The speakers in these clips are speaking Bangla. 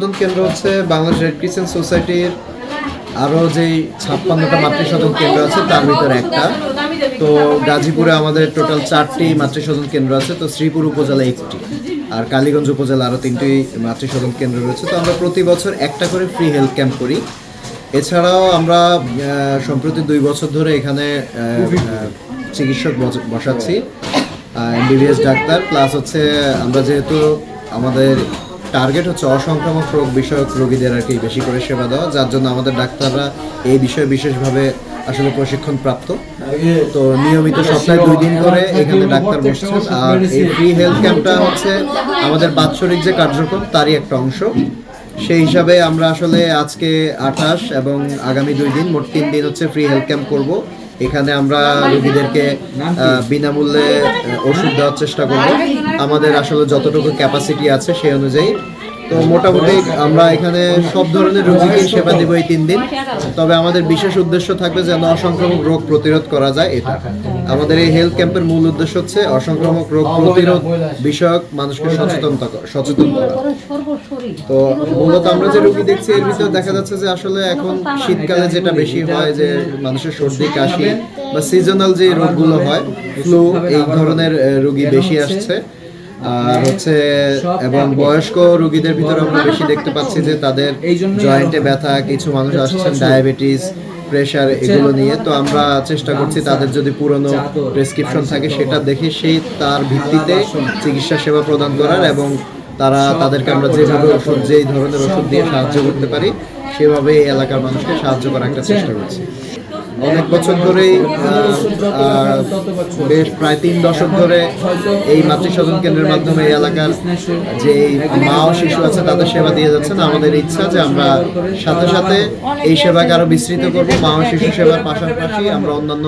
সদন কেন্দ্র হচ্ছে বাংলাদেশ রেড ক্রিসেন্ট সোসাইটির আরও যেই ছাপ্পান্নটা মাতৃসদন কেন্দ্র আছে, তার ভিতরে একটা। তো গাজীপুরে আমাদের টোটাল চারটি মাতৃসদন কেন্দ্র আছে, তো শ্রীপুর উপজেলা একটি, আর কালীগঞ্জ উপজেলা আরও তিনটি মাতৃসদন কেন্দ্র রয়েছে। তো আমরা প্রতি বছর একটা করে ফ্রি হেলথ ক্যাম্প করি। এছাড়াও আমরা সম্প্রতি দুই বছর ধরে এখানে চিকিৎসক বস- বসাচ্ছি এমবিবিএস ডাক্তার প্লাস হচ্ছে আমরা যেহেতু আমাদের টার্গেট হচ্ছে অসংক্রামক রোগ বিষয়ক রোগীদের আর কি বেশি করে সেবা দেওয়া, যার জন্য আমাদের ডাক্তাররা এই বিষয়ে বিশেষভাবে আসলে প্রশিক্ষণ প্রাপ্ত তো নিয়মিত সপ্তাহে দুই দিন করে এখানে ডাক্তার বসছেন। আর এই ফ্রি হেলথ ক্যাম্পটা হচ্ছে আমাদের বাৎসরিক যে কার্যক্রম, তারই একটা অংশ। সেই হিসাবে আমরা আসলে আজকে আঠাশ এবং আগামী দুই দিন, মোট তিন দিন হচ্ছে ফ্রি হেলথ ক্যাম্প করব। এখানে আমরা রোগীদেরকে বিনামূল্যে ওষুধ দেওয়ার চেষ্টা করব। আমাদের আসলে যতটুকু ক্যাপাসিটি আছে সেই অনুযায়ী তো মোটামুটি আমরা এখানে সব ধরনের রোগীকে সেবা দেবো এই তিন দিন। তবে আমাদের বিশেষ উদ্দেশ্য থাকবে যেন অসংক্রামক রোগ প্রতিরোধ করা যায় এটা। আমাদের এই হেলথ ক্যাম্পের মূল উদ্দেশ্য হচ্ছে অসংক্রামক রোগ প্রতিরোধ বিষয়ক মানুষকে সচেতন সচেতন করা। তো মূলত আমরা যে রোগী দেখছি, এর ভিতরে দেখা যাচ্ছে যে আসলে এখন শীতকালে যেটা বেশি হয় যে মানুষের সর্দি, কাশি বা সিজনাল যে রোগগুলো হয় ফ্লু এই ধরনের রোগী বেশি আসছে। আর হচ্ছে এবং বয়স্ক রোগীদের ভিতরে আমরা বেশি দেখতে পাচ্ছি যে তাদের জয়েন্টে ব্যথা কিছু মানুষ আসছেন ডায়াবেটিস প্রেশার এগুলো নিয়ে। তো আমরা চেষ্টা করছি তাদের যদি পুরনো প্রেসক্রিপশন থাকে সেটা দেখে সেই তার ভিত্তিতে চিকিৎসা সেবা প্রদান করার এবং তারা তাদেরকে আমরা যেভাবে ওষুধ যেই ধরনের ওষুধ দিয়ে সাহায্য করতে পারি সেভাবে এই এলাকার মানুষকে সাহায্য করার একটা চেষ্টা করছি। অনেক বছর ধরেই বেশ প্রায় তিন দশক ধরে এই মাতৃস্বজন কেন্দ্রের মাধ্যমে এই এলাকার যে মা ও শিশু আছে, তাদের সেবা দিয়ে যাচ্ছেন আমাদের ইচ্ছা যে আমরা সাথে সাথে এই সেবাকে আরও বিস্তৃত করব। মা ও শিশু সেবার পাশাপাশি আমরা অন্যান্য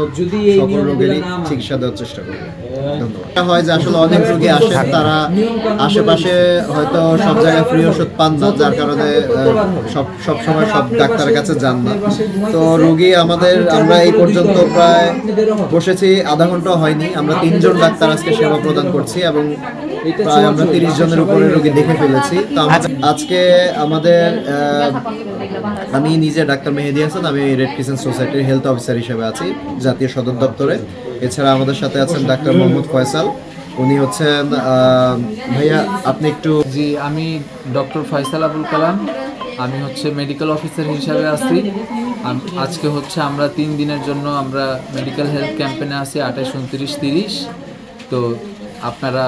সকল রোগেরই চিকিৎসা দেওয়ার চেষ্টা করব। হয় যে আসলে অনেক রোগী আসেন তারা আশেপাশে হয়তো সব জায়গায় ফ্রি ওষুধ পান না, যার কারণে সব সব সময় সব ডাক্তারের কাছে যান না। তো রোগী আমাদের আমরা এই পর্যন্ত প্রায় বসেছি, আধা ঘণ্টা হয়নি। আমরা তিনজন ডাক্তার আজকে সেবা প্রদান করছি এবং প্রায় আমরা তিরিশ জনের উপরে রোগী দেখে ফেলেছি। তো আজকে আমাদের আমি নিজে ডাক্তার মেহেদি হাসান, আমি রেড ক্রিসেন্ট সোসাইটির হেলথ অফিসার হিসেবে আছি, জাতীয় সদর দপ্তরে। এছাড়া আমাদের সাথে আছেন ডাক্তার মোহাম্মদ ফয়সাল। উনি হচ্ছেন ভাইয়া, আপনি একটু জি, আমি ডক্টর ফয়সাল আবুল কালাম। আমি হচ্ছে মেডিকেল অফিসার হিসাবে আছি। আজকে হচ্ছে আমরা তিন দিনের জন্য আমরা মেডিকেল হেলথ ক্যাম্পেনে আছি, আঠাশ, উনত্রিশ, তিরিশ। তো আপনারা,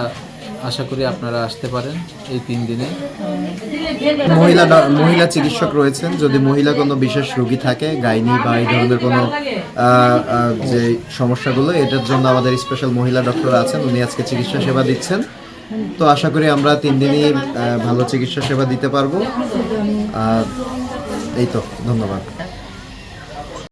আশা করি আপনারা আসতে পারেন এই তিন দিনে। মহিলা মহিলা চিকিৎসক রয়েছেন। যদি মহিলা কোনো বিশেষ রোগী থাকে, গাইনি বা এই ধরনের কোনো যে সমস্যাগুলো, এটার জন্য আমাদের স্পেশাল মহিলা ডক্টর আছেন। উনি আজকে চিকিৎসা সেবা দিচ্ছেন। তো আশা করি আমরা তিন দিনই ভালো চিকিৎসা সেবা দিতে পারব। আর এই তো, ধন্যবাদ।